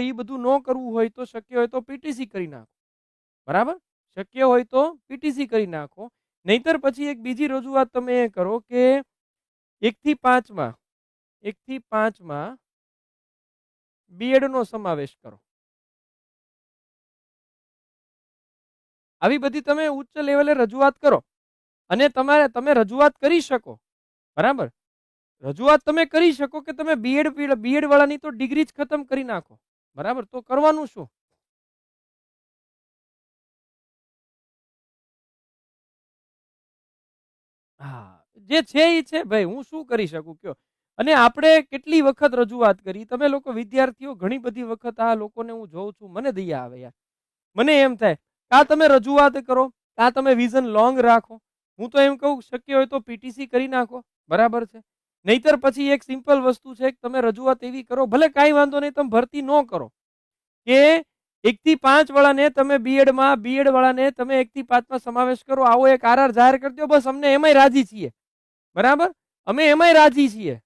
એ બધું ન કરવું હોય તો શક્ય હોય તો પીટીસી કરી નાખો. બરાબર? શક્ય હોય તો પીટીસી કરી નાખો. નહીતર પછી એક બીજી રજૂઆત તમે એ કરો કે એકથી પાંચમાં એકથી પાંચમાં બીએડનો સમાવેશ કરો. આવી બધી તમે ઉચ્ચ લેવલે રજૂઆત કરો. અને તમારે, તમે રજૂઆત કરી શકો. બરાબર? રજૂઆત તમે કરી શકો કે તમે બીએડ બીએડ વાળાની તો ડિગ્રી જ ખતમ કરી નાખો. બરાબર? તો કરવાનું શું? હા, જે છે એ છે ભાઈ, હું શું કરી શકું? કયો? અને આપણે કેટલી વખત રજૂઆત કરી? તમે લોકો વિદ્યાર્થીઓ ઘણી બધી વખત આ લોકોને હું જોઉં છું, મને દયા આવે યાર. મને એમ થાય, કા તમે રજૂઆત કરો? કા તમે વિઝન લોંગ રાખો? હું તો એમ કહું, શક્ય હોય તો પીટીસી કરી નાખો. બરાબર છે? નહીતર પછી એક સિમ્પલ વસ્તુ છે કે તમે રજૂઆત એવી કરો, ભલે કાંઈ વાંધો નહીં, તમે ભરતી ન કરો. કે એકથી પાંચ વાળાને તમે બીએડમાં બીએડ વાળાને તમે એકથી પાંચમાં સમાવેશ કરો, આવો એક આરઆર જાહેર કરી દો, બસ અમને એમાંય રાજી છીએ. બરાબર? અમે એમાંય રાજી છીએ.